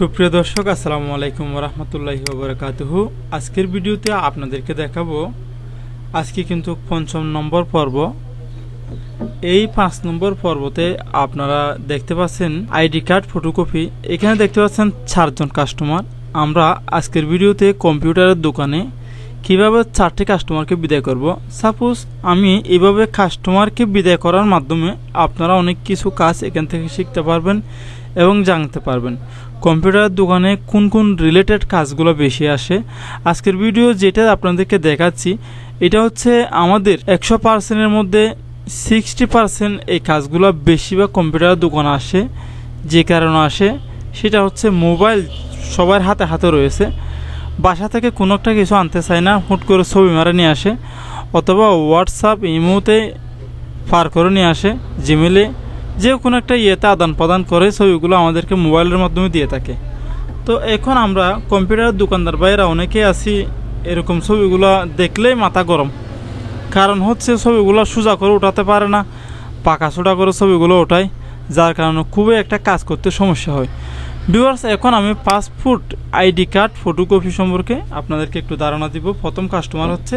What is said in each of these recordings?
সুপ্রিয় দর্শক, আসসালামু আলাইকুম রহমতুল্লাহি ওবরাকাতুহু। আজকের ভিডিওতে আপনাদেরকে দেখাবো আজকে কিন্তু পঞ্চম নম্বর পর্ব। এই পাঁচ নম্বর পর্বতে আপনারা দেখতে পাচ্ছেন আইডি কার্ড, ফটোকপি। এখানে দেখতে পাচ্ছেন চারজন কাস্টমার। আমরা আজকের ভিডিওতে কম্পিউটারের দোকানে কীভাবে চারটি কাস্টমারকে বিদায় করব। সাপোজ আমি এভাবে কাস্টমারকে বিদায় করার মাধ্যমে আপনারা অনেক কিছু কাজ এখান থেকে শিখতে পারবেন এবং জানতে পারবেন। কম্পিউটার দোকানে কোন কোন রিলেটেড কাজগুলো বেশি আসে, আজকের ভিডিও যেটা আপনাদেরকে দেখাচ্ছি, এটা হচ্ছে আমাদের একশো পার্সেন্টের মধ্যে সিক্সটি পার্সেন্ট এই কাজগুলো বেশিরভাগ কম্পিউটার দোকানে আসে, যে কারণে আসে, সেটা হচ্ছে মোবাইল সবার হাতে হাতে রয়েছে, বাসা থেকে কোনো একটা কিছু আনতে চায় না, হুট করে ছবি মারে নিয়ে আসে, অথবা হোয়াটসঅ্যাপ ইমোতে পার করে নিয়ে আসে জিমেলে যে কোনো একটা ইয়েতে আদান প্রদান করে ছবিগুলো আমাদেরকে মোবাইলের মাধ্যমে দিয়ে থাকে। তো এখন আমরা কম্পিউটার দোকানদার বাইরা অনেকে আছি, এরকম ছবিগুলো দেখলেই মাথা গরম। কারণ হচ্ছে ছবিগুলো সোজা করে উঠাতে পারে না, পাকা সোটা করে ছবিগুলো ওঠায়, যার কারণে খুবই একটা কাজ করতে সমস্যা হয়। ভিউয়ার্স এখন আমি পাসপোর্ট আইডি কার্ড ফটোকপি সম্পর্কে আপনাদেরকে একটু ধারণা দিব। প্রথম কাস্টমার হচ্ছে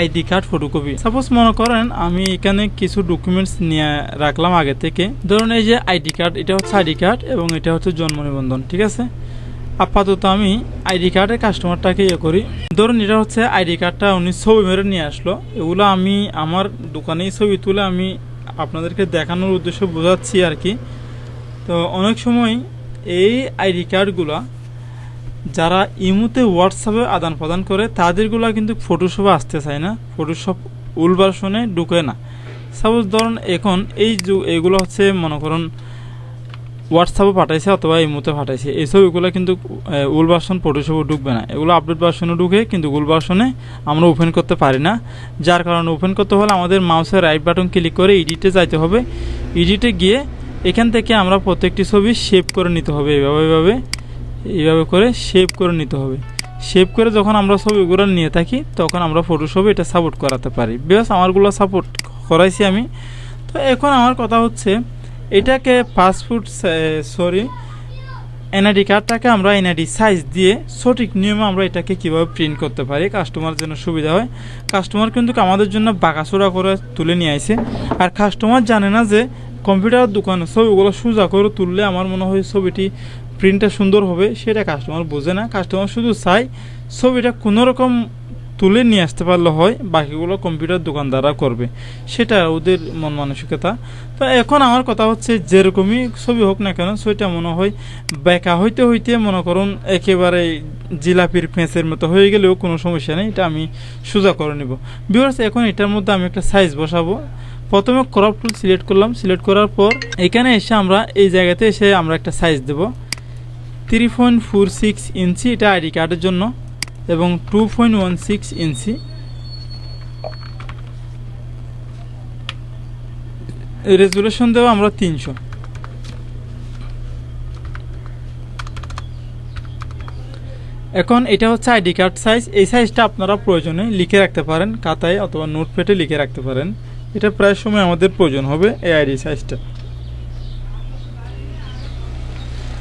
আইডি কার্ড ফটোকপি সাপোজ মনে করেন আমি এখানে কিছু ডকুমেন্টস নিয়ে রাখলাম আগে থেকে। ধরুন এই যে আইডি কার্ড, এটা হচ্ছে আইডি কার্ড এবং এটা হচ্ছে জন্ম নিবন্ধন, ঠিক আছে? আপাতত আমি আইডি কার্ডের কাস্টমারটাকে ইয়ে করি। ধরুন এটা হচ্ছে আইডি কার্ডটা উনি ছবি মেরে নিয়ে আসলো। এগুলো আমি আমার দোকানেই ছবি তুলে আমি আপনাদেরকে দেখানোর উদ্দেশ্যে বোঝাচ্ছি আর কি। তো অনেক সময় এই আইডি কার্ডগুলো যারা ইমুতে হোয়াটসঅ্যাপে আদান প্রদান করে, তাদেরগুলো কিন্তু ফটোশপে আসতে চায় না। ফটোশপ উল ভার্সনে ঢুকে না। সাপোজ ধরুন এখন এই যু- এইগুলো হচ্ছে মনে করুন হোয়াটসঅ্যাপে পাঠাইছে অথবা ইমুতে পাঠাইছে এই ছবিগুলো কিন্তু উল ভার্সন ফটোশপে ঢুকবে না। এগুলো আপডেট ভার্সনে ঢুকে কিন্তু উল ভার্সনে আমরা ওপেন করতে পারি না। যার কারণে ওপেন করতে হলে আমাদের মাউসের রাইট বাটন ক্লিক করে এডিটে যাইতে হবে। এডিটে গিয়ে এখান থেকে আমরা প্রত্যেকটি ছবি সেভ করে নিতে হবে। এভাবে এভাবে এইভাবে করে সেভ করে নিতে হবে। সেভ করে যখন আমরা ছবিগুলো নিয়ে থাকি, তখন আমরা ফটোশপে এটা সাপোর্ট করাতে পারি। বেশ আমারগুলো সাপোর্ট করাইছি আমি। তো এখন আমার কথা হচ্ছে, এটাকে পাসপোর্ট সরি এনআইডি কার্ডটাকে আমরা এনআইডি সাইজ দিয়ে সঠিক নিয়মে আমরা এটাকে কীভাবে প্রিন্ট করতে পারি কাস্টমার জন্য সুবিধা হয়। কাস্টমার কিন্তু আমাদের জন্য বাঁকাচোরা করে তুলে নিয়ে আসে আর কাস্টমার জানে না যে কম্পিউটার দোকানে ছবিগুলো সোজা করে তুললে আমার মনে হয় ছবিটি প্রিন্টটা সুন্দর হবে, সেটা কাস্টমার বোঝে না। কাস্টমার শুধু চায় ছবিটা কোনো রকম তুলে নিয়ে আসতে পারলে হয়, বাকিগুলো কম্পিউটার দোকানদাররা করবে। সেটা ওদের মন মানসিকতা। তো এখন আমার কথা হচ্ছে, যেরকমই ছবি হোক না কেন সেটা মনে হয় বেকা হইতে হইতে মনে করুন, একেবারে জিলাপির ফেঁসের মতো হয়ে গেলেও কোনো সমস্যা নেই, এটা আমি সোজা করে নেব। বিকজ এখন এটার মধ্যে আমি একটা সাইজ বসাবো। প্রথমে ক্রপ টুল সিলেক্ট করলাম। সিলেক্ট করার পর এখানে এসে আমরা, এই জায়গাতে এসে আমরা একটা সাইজ দেব। Three point four six inch এটা আইডি কার্ডের জন্য এবং two point one six inch resolution দেবো আমরা তিনশো। এখন এটা হচ্ছে আইডি কার্ড সাইজ এই সাইজটা আপনারা প্রয়োজনে লিখে রাখতে পারেন, খাতায় অথবা নোটপ্যাডে লিখে রাখতে পারেন। এটা প্রায় সময় আমাদের প্রয়োজন হবে এই আইডি সাইজটা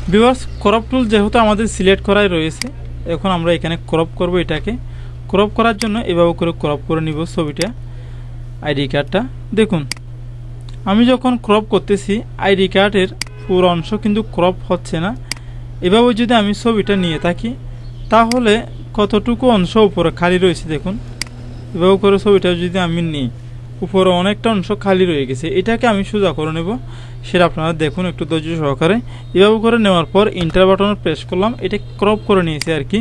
বিভার্স ক্রপ টুল যেহেতু আমাদের সিলেক্ট করাই রয়েছে, এখন আমরা এখানে ক্রপ করব এটাকে। ক্রপ করার জন্য এভাবে করে ক্রপ করে নিব ছবিটা আইডি কার্ডটা দেখুন, আমি যখন ক্রপ করতেছি আইডি কার্ডের পুরো অংশ কিন্তু ক্রপ হচ্ছে না। এভাবে যদি আমি ছবিটা নিয়ে থাকি, তাহলে কতটুকু অংশ উপরে খালি রয়েছে দেখুন। এভাবে করে ছবিটা যদি আমি নিই, উপরে অনেকটা অংশ খালি রয়ে গেছে। এটাকে আমি সোজা করে নেব। সেটা আপনারা দেখুন, একটু ধৈর্য সহকারে। এভাবে করে নেওয়ার পর ইন্টার বাটনে প্রেস করলাম, এটা ক্রপ করে নিয়েছি আর কি।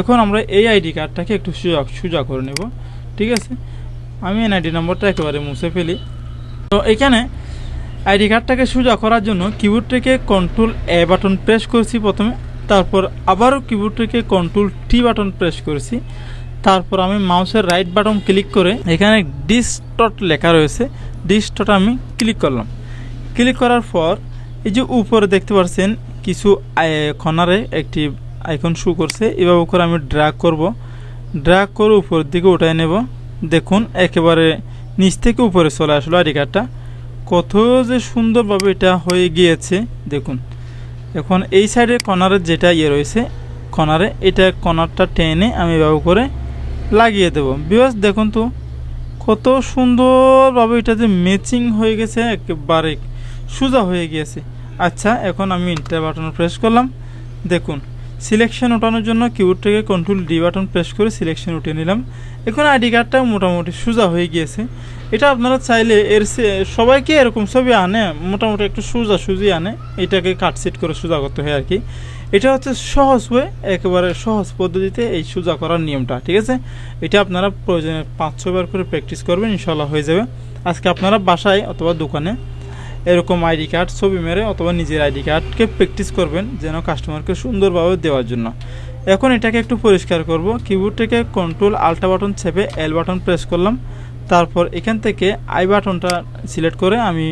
এখন আমরা এই আইডি কার্ডটাকে একটু সোজা সোজা করে নেব, ঠিক আছে? আমি এনআইডি নম্বরটা একেবারে মুছে ফেলি। তো এখানে আইডি কার্ডটাকে সোজা করার জন্য কিবোর্ড থেকে কন্ট্রোল এ বাটন প্রেস করছি প্রথমে, তারপর আবারও কিবোর্ড থেকে কন্ট্রোল টি বাটন প্রেস করেছি। তারপর আমি মাউসের রাইট বাটন ক্লিক করে এখানে ডিস্টট লেখা রয়েছে ডিস্টট আমি ক্লিক করলাম। ক্লিক করার পর এই যে উপরে দেখতে পাচ্ছেন কিছু খনারে একটি আইকন শু করছে। এভাবে করে আমি ড্রাগ করব। ড্রাগ করে উপরের দিকে উঠাই নেব। দেখুন, একেবারে নিচ থেকে উপরে চলে আসলো আইডি কার্ডটা। কত যে সুন্দরভাবে এটা হয়ে গিয়েছে, দেখুন। এখন এই সাইডে কর্নারের যেটা ইয়ে রয়েছে, কর্নারে এটা কর্নারটা টেনে আমি এভাবে করে লাগিয়ে দেবো। বিকজ দেখুন তো, কত সুন্দরভাবে এটা যে ম্যাচিং হয়ে গেছে, একেবারে সোজা হয়ে গিয়েছে। আচ্ছা এখন আমি ইন্টার বাটন প্রেস করলাম। দেখুন সিলেকশন ওঠানোর জন্য কিবোর্ড থেকে কন্ট্রোল ডি বাটন প্রেস করে সিলেকশন উঠে নিলাম। এখন আইডি কার্ডটা মোটামুটি সোজা হয়ে গিয়েছে। এটা আপনারা চাইলে এর সবাইকে এরকম ছবি আনে, মোটামুটি একটু সোজা সুজি আনে। এটাকে কাটসিট করে সোজা করতে হয় আর কি এটা হচ্ছে সহজ হয়ে একেবারে সহজ পদ্ধতিতে এই সোজা করার নিয়মটা, ঠিক আছে? এটা আপনারা প্রয়োজনে পাঁচ ছবার করে প্র্যাকটিস করবেন ইনশাল্লাহ হয়ে যাবে। আজকে আপনারা বাসায় অথবা দোকানে এরকম আইডি কার্ড, ছবি মেরে অথবা নিজের আইডি কার্ডকে প্র্যাকটিস করবেন যেন কাস্টমারকে সুন্দরভাবে দেওয়ার জন্য। এখন এটাকে একটু পরিষ্কার করব। কিবোর্ড থেকে কন্ট্রোল আল্টা বাটন চেপে এল বাটন প্রেস করলাম। তারপর এখান থেকে আই বাটনটা সিলেক্ট করে আমি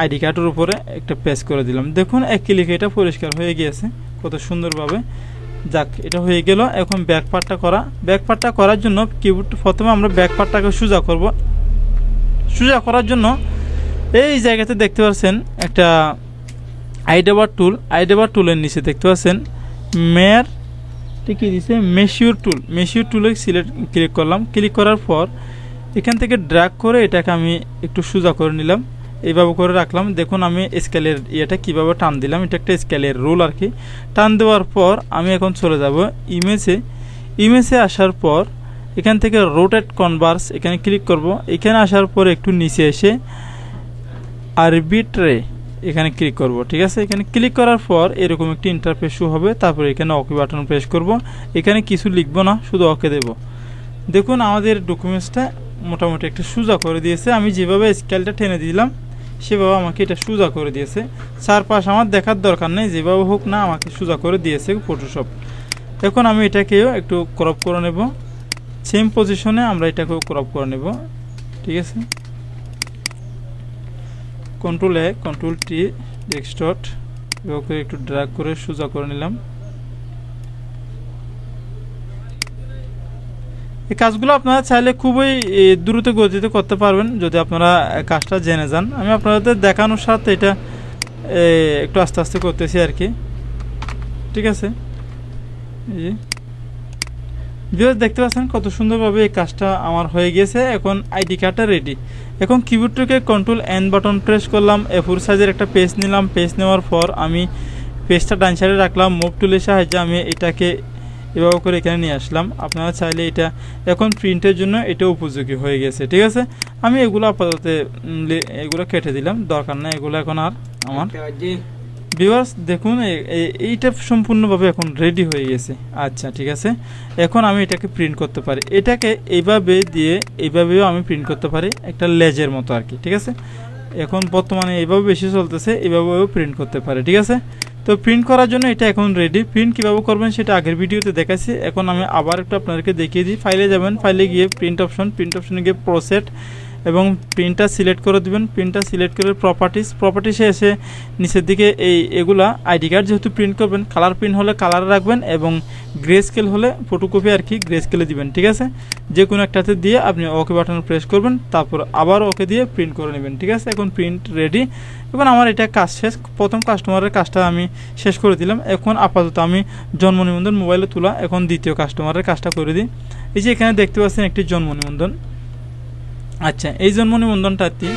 আইডি কার্ডের উপরে একটা প্রেস করে দিলাম। দেখুন, এক ক্লিকে এটা পরিষ্কার হয়ে গিয়েছে কত সুন্দরভাবে। যাক, এটা হয়ে গেল। এখন ব্যাক পার্টটা করা। ব্যাক পার্টটা করার জন্য কিবোর্ড প্রথমে আমরা ব্যাক পার্টটাকে সোজা করব। সোজা করার জন্য এই জায়গাতে দেখতে পাচ্ছেন একটা আইডাবার টুল। আইডেবার টুলের নিচে দেখতে পাচ্ছেন মেয়ার কি দিছে? Measure tool. মেশিওর টুলে সিলেক্ট, ক্লিক করলাম। ক্লিক করার পর এখান থেকে ড্র্যাগ করে এটাকে আমি একটু সোজা করে নিলাম। এইভাবে করে রাখলাম। দেখুন, আমি স্কেলের ইয়েটা কীভাবে টান দিলাম। এটা একটা স্কেলের রুল আর কি। টান দেওয়ার পর আমি এখন চলে যাব ইমেজে। ইমেজে আসার পর এখান থেকে রোটেট কনভার্স এখানে ক্লিক করব। এখানে আসার পর একটু নিচে এসে আরবিট্রে এখানে ক্লিক করব, ঠিক আছে? এখানে ক্লিক করার পর এরকম একটি ইন্টারফেস শো হবে, তারপর এখানে ওকে বাটন প্রেস করব। এখানে কিছু লিখব না, শুধু ওকে দেব। দেখুন, আমাদের ডকুমেন্টসটা মোটামুটি একটা সোজা করে দিয়েছে। আমি যেভাবে স্কেলটা টেনে দিলাম, সেভাবে আমাকে এটা সোজা করে দিয়েছে। চারপাশ আমার দেখার দরকার নেই, যেভাবে হোক না, আমাকে সোজা করে দিয়েছে ফটোশপ এখন আমি এটাকেও একটু ক্রপ করে নেব। সেম পজিশনে আমরা এটাকেও ক্রপ করে নেব, ঠিক আছে? Control A control T desktop এভাবে করে একটু ড্র্যাগ করে সোজা করে নিলাম। এই কাজগুলো আপনারা চাইলে খুবই দ্রুত গতিতে করতে পারবেন যদি আপনারা কাজটা জেনে যান। আমি আপনাদের দেখানোর সাথে এটা একটু আস্তে আস্তে করতেছি আর কি। ঠিক আছে? এই ভিউয়ার্স, দেখতে পাচ্ছেন কত সুন্দরভাবে এই কাজটা আমার হয়ে গিয়েছে। এখন আইডি কার্ডটা রেডি এখন কিবোর্ডটাকে কন্ট্রোল এন বাটন প্রেস করলাম এ ফোর সাইজের একটা পেজ নিলাম। পেজ নেওয়ার পর আমি পেজটা ডান সাইডে রাখলাম মুভ টুলের সাহায্যে আমি এটাকে এভাবে করে এখানে নিয়ে আসলাম। আপনারা চাইলে এটা এখন প্রিন্টের জন্য এটা উপযোগী হয়ে গেছে, ঠিক আছে? আমি এগুলো আপাতত এগুলো কেটে দিলাম। দরকার নাই, এগুলো এখন আর আমার। ভিউয়ার্স দেখুন এইটা সম্পূর্ণভাবে এখন রেডি হয়ে গেছে। আচ্ছা ঠিক আছে। এখন আমি এটাকে প্রিন্ট করতে পারি। এটাকে এইভাবে দিয়ে, এইভাবেও আমি প্রিন্ট করতে পারি একটা লেজের মতো আর কি, ঠিক আছে? এখন বর্তমানে এইভাবে বেশি চলতেছে, এইভাবেও প্রিন্ট করতে পারে, ঠিক আছে? তো প্রিন্ট করার জন্য এটা এখন রেডি প্রিন্ট কীভাবে করবেন সেটা আগের ভিডিওতে দেখাচ্ছি এখন আমি আবার একটু আপনাদেরকে দেখিয়ে দিই। ফাইলে যাবেন। ফাইলে গিয়ে প্রিন্ট অপশন প্রিন্ট অপশনে গিয়ে প্রসেট এবং প্রিন্টটা সিলেক্ট করে দিবেন। প্রিন্টটা সিলেক্ট করে প্রপার্টিস প্রপার্টিসে এসে নিচের দিকে এই এগুলা আইডি কার্ড যেহেতু প্রিন্ট করবেন কালার প্রিন্ট হলে কালার রাখবেন এবং গ্রে স্কেল হলে ফটোকপি আর কি গ্রে স্কেলে দিবেন, ঠিক আছে? যে কোনো একটাতে দিয়ে আপনি ওকে বাটন প্রেস করবেন, তারপর আবার ওকে দিয়ে প্রিন্ট করে নেবেন, ঠিক আছে? এখন প্রিন্ট রেডি এখন আমার এটা কাজ শেষ। প্রথম কাস্টমারের কাজটা আমি শেষ করে দিলাম। এখন আপাতত আমি জন্ম নিবন্ধন মোবাইলে তোলা। এখন দ্বিতীয় কাস্টমারের কাজটা করে দিই। এই যে এখানে দেখতে পাচ্ছেন একটি জন্ম নিবন্ধন। আচ্ছা এই জন্ম নিবন্ধনটাতে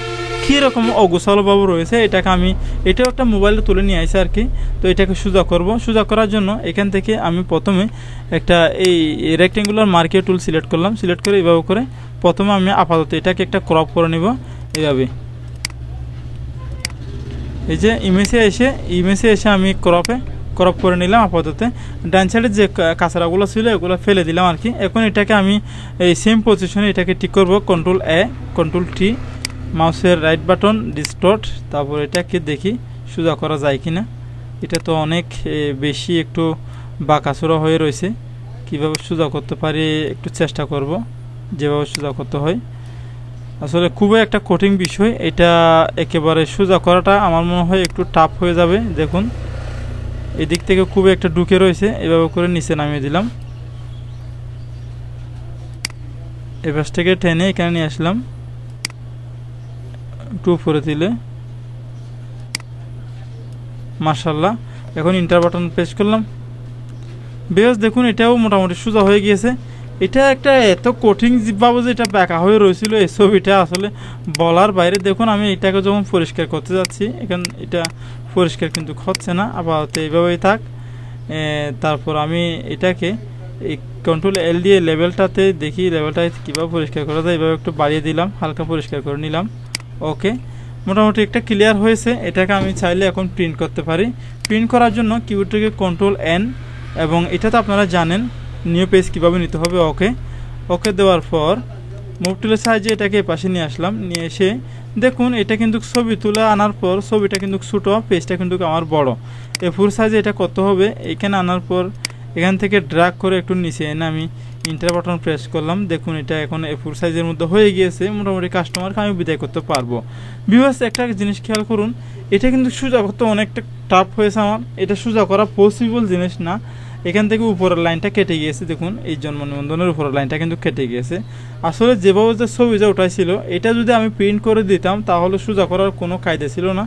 কীরকম অগোছালোভাবে রয়েছে, এটাকে আমি, এটাও একটা মোবাইলে তুলে নিয়ে আসি আর কি তো এটাকে সোজা করব। সোজা করার জন্য এখান থেকে আমি প্রথমে একটা এই রেক্টেঙ্গুলার মার্কেট টুল সিলেক্ট করলাম। সিলেক্ট করে এইভাবে করে প্রথমে আমি আপাতত এটাকে একটা ক্রপ করে নিব এইভাবে। এই যে ইমেজে এসে ইমেজে এসে আমি ক্রপে ক্রপ করে নিলাম আপাতত। ডান সাইডে যে কাঁচড়াগুলো ছিল, এগুলো ফেলে দিলাম আর কি। এখন এটাকে আমি এই সেম পজিশনে এটাকে ঠিক করব। কন্ট্রোল এ কন্ট্রোল টি মাউসের রাইট বাটন ডিস্টর্ট তারপর এটাকে দেখি সোজা করা যায় কি না এটা তো অনেক বেশি একটু বাঁকাচোরা হয়ে রয়েছে। কীভাবে সোজা করতে পারি একটু চেষ্টা করব, যেভাবে সোজা করতে হয়। আসলে খুবই একটা কঠিন বিষয়। এটা একেবারে সোজা করাটা আমার মনে হয় একটু টাফ হয়ে যাবে। দেখুন এদিক থেকে খুব একটা ঢুকে রয়েছে, এভাবে করে নিচে নামিয়ে দিলাম। এবার থেকে টেনে এখানে নিয়ে আসলাম। একটু উপরে দিলে মার্শাল্লাহ এখন ইন্টার বাটন প্রেস করলাম। বেশ, দেখুন, এটাও মোটামুটি সোজা হয়ে গিয়েছে। এটা একটা এত কঠিন ভাবে যে এটা বেঁকা হয়ে রয়েছিল এই ছবিটা। আসলে বলার বাইরে, দেখুন, আমি এটাকে যখন পরিষ্কার করতে যাচ্ছি, এখান এটা পরিষ্কার কিন্তু হচ্ছে না, আপাতত এইভাবেই থাক। তারপর আমি এটাকে এই কন্ট্রোল এল দিয়ে লেভেলটাতে দেখি লেভেলটা কীভাবে পরিষ্কার করা যায়, এইভাবে একটু বাড়িয়ে দিলাম, হালকা পরিষ্কার করে নিলাম। ওকে, মোটামুটি একটা ক্লিয়ার হয়েছে, এটাকে আমি চাইলে এখন প্রিন্ট করতে পারি। প্রিন্ট করার জন্য কিবোর্ডটিকে কন্ট্রোল এন এবং এটা তো আপনারা জানেন নিউ পেজ কীভাবে নিতে হবে, ওকে। ওকে দেওয়ার পর মুভ টুলের সাহায্যে এটাকে পাশে নিয়ে আসলাম। নিয়ে এসে দেখুন, এটা কিন্তু ছবি তুলে আনার পর ছবিটা কিন্তু ছোটো, পেজটা কিন্তু আমার বড়। এ ফুল সাইজে এটা কত হবে, এখানে আনার পর এখান থেকে ড্রাগ করে একটু নিচে এনে আমি ইন্টার বাটন প্রেস করলাম। দেখুন, এটা এখন এ ফুল সাইজের মধ্যে হয়ে গিয়েছে, মোটামুটি কাস্টমারকে আমি বিদায় করতে পারব। ভিউয়ার্স একটা জিনিস খেয়াল করুন, এটা কিন্তু সোজা করতে অনেকটা টাফ হয়েছে আমার। এটা সোজা করা পসিবল জিনিস না। এখান থেকে উপরের লাইনটা কেটে গিয়েছে, দেখুন, এই জন্ম নিবন্ধনের উপরের লাইনটা কিন্তু কেটে গিয়েছে। আসলে যেভাবে যে ছবিটা উঠাইছিল, এটা যদি আমি প্রিন্ট করে দিতাম, তাহলে সোজা করার কোনো কায়দা ছিল না।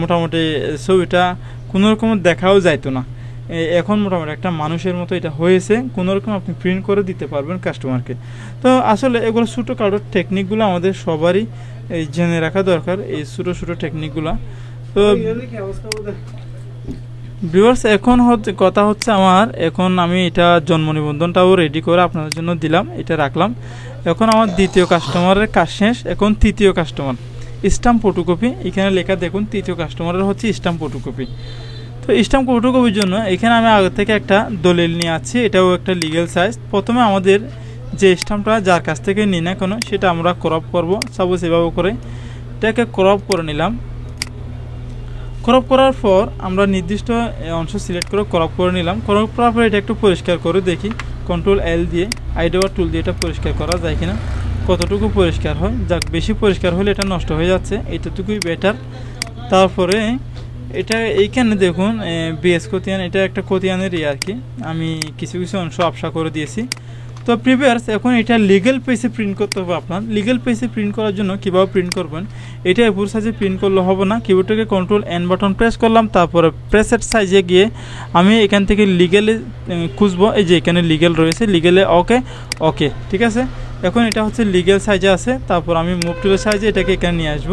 মোটামুটি ছবিটা কোনো রকম দেখাও যাইতো না। এখন মোটামুটি একটা মানুষের মতো এটা হয়েছে কোনো রকম আপনি প্রিন্ট করে দিতে পারবেন কাস্টমারকে তো আসলে এগুলো ছোটো কারোর টেকনিকগুলো আমাদের সবারই জেনে রাখা দরকার, এই ছোটো ছোটো টেকনিকগুলো তো ভিউয়ার্স এখন হচ্ছে কথা হচ্ছে আমার, এখন আমি এটা জন্ম নিবন্ধনটাও রেডি করে আপনাদের জন্য দিলাম, এটা রাখলাম। এখন আমার দ্বিতীয় কাস্টমারের কাজ শেষ, এখন তৃতীয় কাস্টমার স্টাম্প ফটোকপি এখানে লেখা দেখুন, তৃতীয় কাস্টমারের হচ্ছে স্টাম্প ফটোকপি তো স্টাম্প ফটোকপির জন্য এখানে আমি আগে থেকে একটা দলিল নিয়ে আছি, এটাও একটা লিগ্যাল সাইজ প্রথমে আমাদের যে স্টাম্পটা যার কাছ থেকে নিই না কোনো, সেটা আমরা ক্রপ করব সাপোজ এভাবে করে। এটাকে ক্রপ করে নিলাম। ক্রপ করার পর আমরা নির্দিষ্ট অংশ সিলেক্ট করে ক্রপ করে নিলাম। ক্রপ করার পর এটা একটু পরিষ্কার করে দেখি। কন্ট্রোল এল দিয়ে আইডোয়ার টুল দিয়ে এটা পরিষ্কার করা যায় কিনা। কতটুকু পরিষ্কার হয়? যাক, বেশি পরিষ্কার হলে এটা নষ্ট হয়ে যাচ্ছে। এতটুকুই বেটার তারপরে এটা এইখানে দেখুন বিএস কোতিয়ান এটা একটা কোতিয়ানেরই আর কি। আমি কিছু কিছু অংশ আপসা করে দিয়েছি। তো প্রিভিয়ার্স এখন এটা লিগেল পেজে প্রিন্ট করতে হবে আপনার। লিগেল পেজে প্রিন্ট করার জন্য কীভাবে প্রিন্ট করবেন? এটা এপুর সাইজে প্রিন্ট করলে হবে না। কিবোর্ডটাকে কন্ট্রোল এন বাটন প্রেস করলাম, তারপরে প্রেসের সাইজে গিয়ে আমি এখান থেকে লিগেলে খুঁজবো। এই যে এখানে লিগেল রয়েছে লিগেলে ওকে ওকে ঠিক আছে? এখন এটা হচ্ছে লিগেল সাইজে আছে। তারপর আমি মুভ টুলের সাইজে এটাকে এখানে নিয়ে আসব।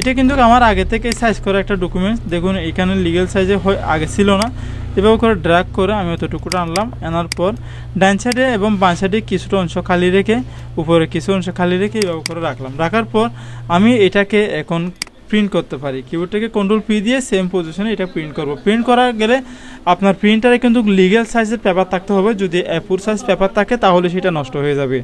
এটা কিন্তু আমার আগে থেকে সাইজ করা একটা ডকুমেন্টস দেখুন, এখানে লিগেল সাইজে আগে ছিল না। এভাবে করে ড্র্যাগ করে আমি অতটুকুটা আনলাম। আনার পর ডান সাইডে এবং বাঁ সাইডে কিছুটা অংশ খালি রেখে, উপরে কিছু অংশ খালি রেখে এভাবে করে রাখলাম। রাখার পর আমি এটাকে এখন প্রিন্ট করতে পারি। কিবোর্ডটাকে কন্ট্রোল পি দিয়ে সেম পজিশনে এটা প্রিন্ট করব। প্রিন্ট করা গেলে আপনার প্রিন্টারে কিন্তু লিগ্যাল সাইজের পেপার থাকতে হবে। যদি অ্যাপুর সাইজ পেপার থাকে, তাহলে সেটা নষ্ট হয়ে যাবে।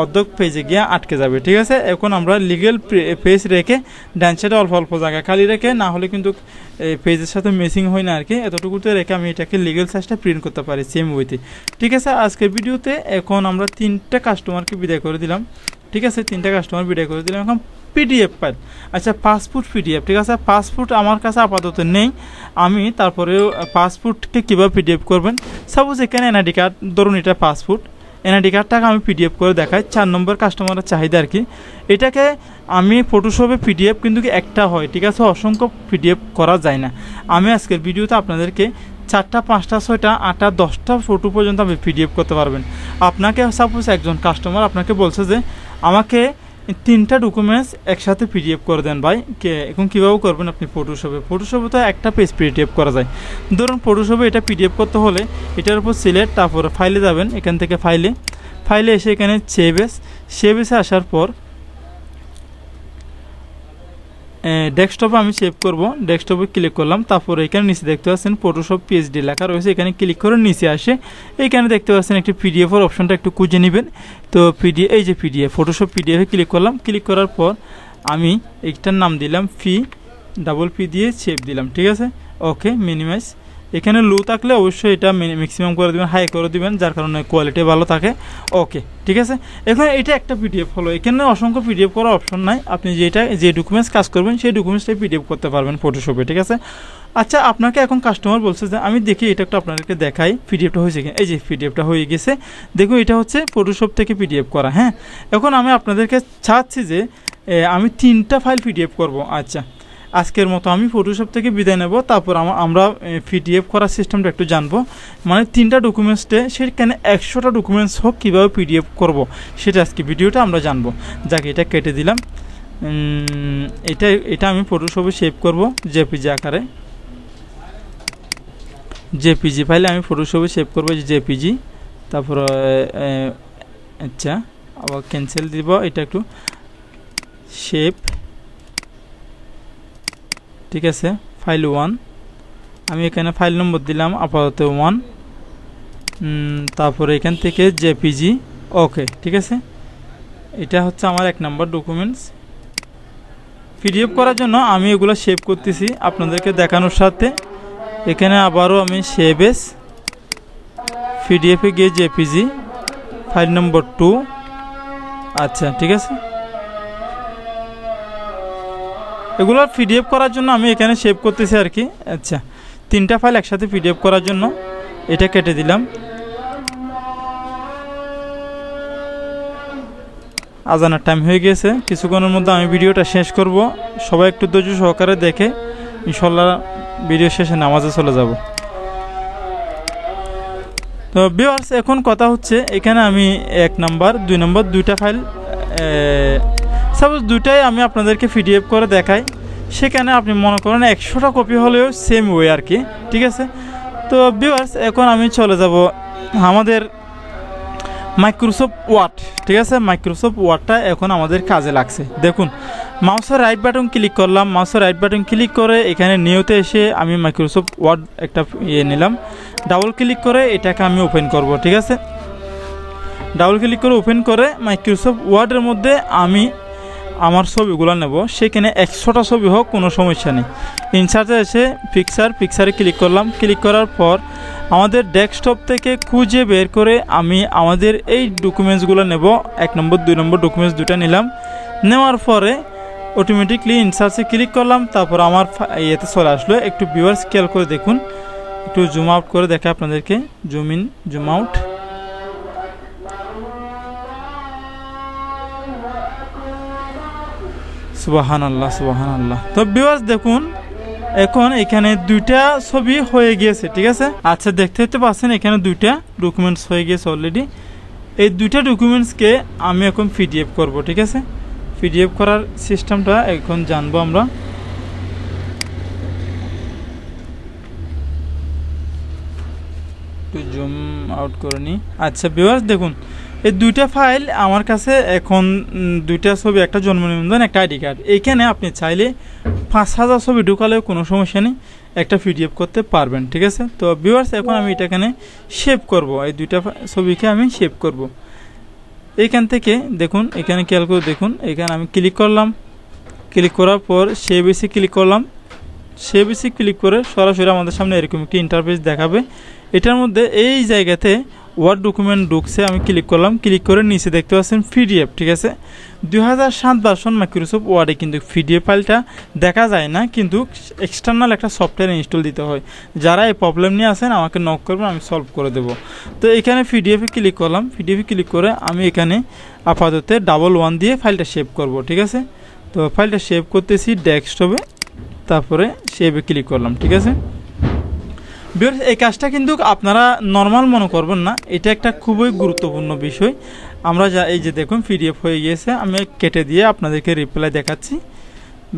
অর্ধক পেজে গিয়ে আটকে যাবে। ঠিক আছে? এখন আমরা লিগেল পেজ রেখে ডান সাইডে অল্প অল্প জায়গা খালি রেখে, না হলে কিন্তু পেজের সাথে মেসিং হয় না আর কি। এতটুকুতে রেখে আমি এটাকে লিগেল সাইজটা প্রিন্ট করতে পারি সেম ওয়েতে ঠিক আছে? আজকের ভিডিওতে এখন আমরা তিনটা কাস্টমারকে বিদায় করে দিলাম। ঠিক আছে, তিনটা কাস্টমার বিদায় করে দিলাম এখন পিডিএফ ফাইল আচ্ছা পাসপোর্ট পিডিএফ ঠিক আছে? পাসপোর্ট আমার কাছে আপাতত নেই। আমি তারপরেও পাসপোর্টকে কীভাবে পিডিএফ করবেন? সাপোজ এখানে এনআইডি কার্ড ধরুন এটা পাসপোর্ট এনআইডি কার্ডটাকে আমি পিডিএফ করে দেখাই। চার নম্বর কাস্টমারের চাহিদা আর কি। এটাকে আমি ফটোশপে পিডিএফ কিন্তু একটা হয়, ঠিক আছে? অসংখ্য পিডিএফ করা যায় না। আমি আজকের ভিডিওতে আপনাদেরকে চারটা, পাঁচটা, ছয়টা, আটটা, দশটা ফটো পর্যন্ত আপনি পিডিএফ করতে পারবেন। আপনাকে সাপোজ একজন কাস্টমার আপনাকে বলছে যে আমাকে তিনটা ডকুমেন্টস একসাথে পিডিএফ করে দেন ভাই। কে, এখন কীভাবে করবেন আপনি ফটোশপে ফটোশপে তো একটা পেজ পিডিএফ করা যায়। ধরুন ফটোশপে এটা পিডিএফ করতে হলে এটার উপর সিলেক্ট তারপরে ফাইলে যাবেন এখান থেকে ফাইলে ফাইলে এসে এখানে সেভেস সেভেসে আসার পর ডেস্কটপে আমি সেভ করব। ডেস্কটপে ক্লিক করলাম, তারপর এখানে নিচে দেখতে পাচ্ছেন ফটোশপ পিএইচডি লেখা রয়েছে। এখানে ক্লিক করে নিচে আসে। এখানে দেখতে পাচ্ছেন একটি পিডিএফের অপশনটা একটু খুঁজে নেবেন। তো পিডিএফ এই যে পিডিএফ ফটোশপ পিডিএফে ক্লিক করলাম। ক্লিক করার পর আমি এইটার নাম দিলাম ফি ডাবল পি দিয়ে সেভ দিলাম। ঠিক আছে? ওকে মিনিমাইজ এখানে লো থাকলে অবশ্যই এটা ম্যাক্সিমাম করে দিবেন হাই করে দিবেন, যার কারণে কোয়ালিটি ভালো থাকে। ওকে ঠিক আছে? এখন এটা একটা পিডিএফ হলো। এখানে অসংখ্য পিডিএফ করার অপশন নাই। আপনি যেটা, যে ডকুমেন্টস কাজ করবেন, সেই ডকুমেন্টসটাই পিডিএফ করতে পারবেন ফটোশপে ঠিক আছে? আচ্ছা আপনাকে এখন কাস্টমার বলছে যে, আমি দেখি এটা একটু আপনাদেরকে দেখাই। পিডিএফটা হয়েছে এই যে পিডিএফটা হয়ে গেছে। দেখুন, এটা হচ্ছে ফটোশপ থেকে পিডিএফ করা হ্যাঁ? এখন আমি আপনাদেরকে চাচ্ছি যে আমি তিনটা ফাইল পিডিএফ করব। আচ্ছা আজকের মতো আমি ফটোশপ থেকে বিদায় নেব। তারপর আমা- আমরা পিডিএফ করার সিস্টেমটা একটু জানব। মানে তিনটা ডকুমেন্টসে সেখানে একশোটা ডকুমেন্টস হোক, কীভাবে পিডিএফ করব, সেটা আজকে ভিডিওটা আমরা জানব। যাকে, এটা কেটে দিলাম। এটা এটা আমি ফটোশপে সেভ করব জেপিজি আকারে। জেপিজি ফাইলে আমি ফটোশপে সেভ করব জেপিজি তারপর আচ্ছা আবার ক্যান্সেল দিব। এটা একটু শেপ ঠিক আছে ফাইল ওয়ান আমি এখানে ফাইল নম্বর দিলাম, আপাতত ওয়ান তারপরে এখান থেকে জেপিজি ওকে ঠিক আছে? এটা হচ্ছে আমার এক নম্বর ডকুমেন্টস পিডিএফ করার জন্য আমি এগুলো সেভ করতেছি আপনাদেরকে দেখানোর সাথে। এখানে আবারও আমি সেভ এস পিডিএফে গিয়ে জেপিজি ফাইল নম্বর টু আচ্ছা ঠিক আছে? এগুলো পিডিএফ করার জন্য আমি এখানে সেভ করতেছি আর কি। আচ্ছা তিনটা ফাইল একসাথে পিডিএফ করার জন্য এটা কেটে দিলাম। আজানার টাইম হয়ে গিয়েছে কিছুক্ষণের মধ্যে আমি ভিডিওটা শেষ করব। সবাই একটু ধৈর্য সহকারে দেখে, ইনশাল্লাহ ভিডিও শেষে নামাজে চলে যাব। তো বিওয়ার্স এখন কথা হচ্ছে, এখানে আমি এক নাম্বার দুই নম্বর দুইটা ফাইল সাপোজ দুইটাই আমি আপনাদেরকে পিডিএফ করে দেখাই। সেখানে আপনি মনে করেন একশোটা কপি হলেও সেম ওয়ে আর কি, ঠিক আছে? তো বিওয়ার্স এখন আমি চলে যাব আমাদের মাইক্রোসফট ওয়ার্ড ঠিক আছে? মাইক্রোসফট ওয়ার্ডটা এখন আমাদের কাজে লাগছে। দেখুন মাউসের রাইট বাটন ক্লিক করলাম। মাউসের রাইট বাটন ক্লিক করে এখানে নিউতে এসে আমি মাইক্রোসফট ওয়ার্ড একটা ইয়ে নিলাম। ডাবল ক্লিক করে এটাকে আমি ওপেন করব, ঠিক আছে? ডাবল ক্লিক করে ওপেন করে মাইক্রোসফট ওয়ার্ডের মধ্যে আমি আমার ছবিগুলো নেব, সেখানে একশোটা ছবি হোক, কোনো সমস্যা নেই। ইনসার্টে এসে পিকচার পিকচারে ক্লিক করলাম। ক্লিক করার পর আমাদের ডেস্কটপ থেকে খুঁজে বের করে আমি আমাদের এই ডকুমেন্টসগুলো নেব। এক নম্বর, দুই নম্বর ডকুমেন্টস দুটা নিলাম। নেওয়ার পরে অটোমেটিকলি ইনসার্চে ক্লিক করলাম। তারপর আমার ইয়েতে চলে আসলো। একটু ভিউয়ার স্কেল করে দেখুন। একটু জুম আউট করে দেখে আপনাদেরকে। জুম ইন জুম আউট সুবাহান আল্লাহ সুবাহান আল্লাহ তো ভিউয়ার্স দেখুন, এখন এখানে দুইটা ছবি হয়ে গিয়েছে, ঠিক আছে? আচ্ছা দেখতে দেখতে পাচ্ছেন, এখানে দুইটা ডকুমেন্টস হয়ে গিয়েছে অলরেডি এই দুইটা ডকুমেন্টসকে আমি এখন পিডিএফ করব, ঠিক আছে? পিডিএফ করার সিস্টেমটা এখন জানব আমরা। একটু জুম আউট করে নিই। আচ্ছা ভিউয়ার্স দেখুন এই দুইটা ফাইল আমার কাছে এখন দুইটা ছবি, একটা জন্ম নিবন্ধন একটা আইডি কার্ড। এইখানে আপনি চাইলে পাঁচ হাজার ছবি ঢুকালেও কোনো সমস্যা নেই, একটা পিডিএফ করতে পারবেন, ঠিক আছে? তো ভিউয়ার্স এখন আমি এটা এখানে সেভ করব। এই দুইটা ছবিকে আমি সেভ করব। এইখান থেকে দেখুন, এখানে খেয়াল করে দেখুন, এখানে আমি ক্লিক করলাম। ক্লিক করার পর সেভ এসে ক্লিক করলাম। সেভ এসে ক্লিক করে সরাসরি আমাদের সামনে এরকম একটি ইন্টারফেস দেখাবে। এটার মধ্যে এই জায়গাতে ওয়ার্ড ডকুমেন্ট ঢুকছে, আমি ক্লিক করলাম ক্লিক করে নিচে দেখতে পাচ্ছেন পিডিএফ ঠিক আছে? দুই হাজার সাত ভার্সন মাইক্রোসফট ওয়ার্ডে কিন্তু পিডিএফ ফাইলটা দেখা যায় না, কিন্তু এক্সটার্নাল একটা সফটওয়্যার ইনস্টল দিতে হয়। যারা এই প্রবলেম নিয়ে আসেন আমাকে নক করবেন, আমি সলভ করে দেবো। তো এখানে পিডিএফে ক্লিক করলাম পিডিএফে ক্লিক করে আমি এখানে আপাতত ডাবল ওয়ান দিয়ে ফাইলটা সেভ করব, ঠিক আছে? তো ফাইলটা সেভ করতেছি ডেস্কটপে তারপরে সেভে ক্লিক করলাম, ঠিক আছে? বিকজ এই কাজটা কিন্তু আপনারা নর্মাল মনে করবেন না। এটা একটা খুবই গুরুত্বপূর্ণ বিষয়। আমরা যা এই যে দেখুন পিডিএফ হয়ে গিয়েছে। আমি কেটে দিয়ে আপনাদেরকে রিপ্লাই দেখাচ্ছি।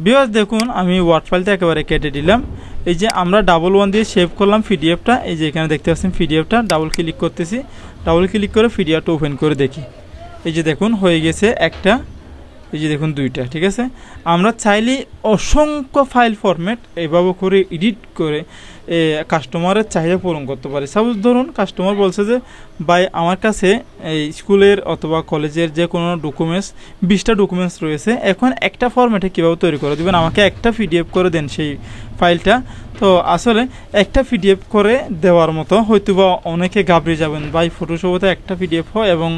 বিকজ দেখুন, আমি ওয়ার্ড ফাইলটা একেবারে কেটে দিলাম। এই যে আমরা ডাবল ওয়ান দিয়ে সেভ করলাম পিডিএফটা এই যে এখানে দেখতে পাচ্ছেন পিডিএফটা ডাবল ক্লিক করতেছি। ডাবল ক্লিক করে পিডিএফটা ওপেন করে দেখি। এই যে দেখুন, হয়ে গেছে একটা। এই যে দেখুন, দুইটা, ঠিক আছে? আমরা চাইলে অসংখ্য ফাইল ফরম্যাট এভাবে করে এডিট করে কাস্টমারের চাহিদা পূরণ করতে পারি। সাপোজ ধরুন কাস্টমার বলছে যে, ভাই, আমার কাছে এই স্কুলের অথবা কলেজের যে কোনো ডকুমেন্টস বিশটা ডকুমেন্টস রয়েছে, এখন একটা ফরম্যাটে কীভাবে তৈরি করে দেবেন? আমাকে একটা পিডিএফ করে দেন সেই ফাইলটা তো আসলে একটা পিডিএফ করে দেওয়ার মতো হয়তো বা অনেকে ঘাবড়ে যাবেন। ভাই ফটোশপতে একটা পিডিএফ হয় এবং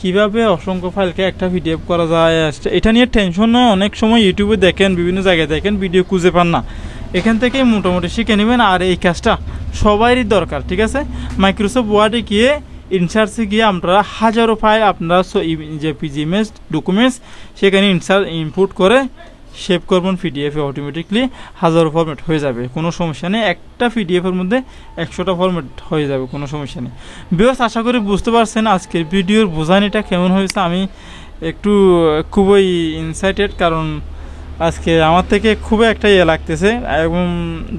কীভাবে অসংখ্য ফাইলকে একটা পিডিএফ করা যায় এটা নিয়ে টেনশন নয়। অনেক সময় ইউটিউবে দেখেন, বিভিন্ন জায়গায় দেখেন ভিডিও খুঁজে পান না। এখান থেকে মোটামুটি শিখে নেবেন। আর এই কাজটা সবারই দরকার, ঠিক আছে? মাইক্রোসফট ওয়ার্ডে গিয়ে ইনসার্টসে গিয়ে আপনারা হাজারো ফাইল আপনারা যে পিজি ইমেজ ডকুমেন্টস সেখানে ইনসার ইনপুট করে সেভ করবেন পিডিএফে অটোমেটিকলি হাজারো ফরম্যাট হয়ে যাবে। কোনো সমস্যা নেই। একটা পিডিএফের মধ্যে একশোটা ফরম্যাট হয়ে যাবে, কোনো সমস্যা নেই। বিকজ আশা করি বুঝতে পারছেন আজকের ভিডিওর বোঝানিটা কেমন হয়েছে। আমি একটু খুবই ইনসাইটেড কারণ আজকে আমার থেকে খুবই একটা ইয়ে লাগতেছে। এবং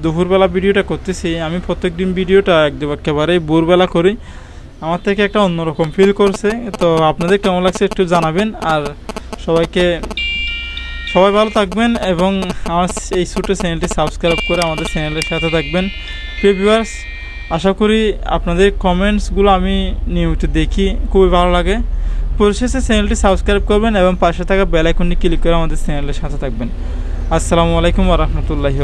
দুপুরবেলা ভিডিওটা করতেছি। আমি প্রত্যেক দিন ভিডিওটা একদম একেবারেই ভোরবেলা করি। আমার থেকে একটা অন্যরকম ফিল করছে। তো আপনাদের কেমন লাগছে একটু জানাবেন। আর সবাইকে সবাই ভালো থাকবেন এবং আমার এই ছোটো চ্যানেলটি সাবস্ক্রাইব করে আমাদের চ্যানেলের সাথে থাকবেন। প্রিয় ভিউয়ার্স আশা করি আপনাদের কমেন্টসগুলো আমি নিয়মিত দেখি, খুবই ভালো লাগে। পরিশেষে চ্যানেলটি সাবস্ক্রাইব করবেন এবং পাশে থাকা বেলাইকনটি ক্লিক করে আমাদের চ্যানেলের সাথে থাকবেন। আসসালামু আলাইকুম রহমতুল্লাহি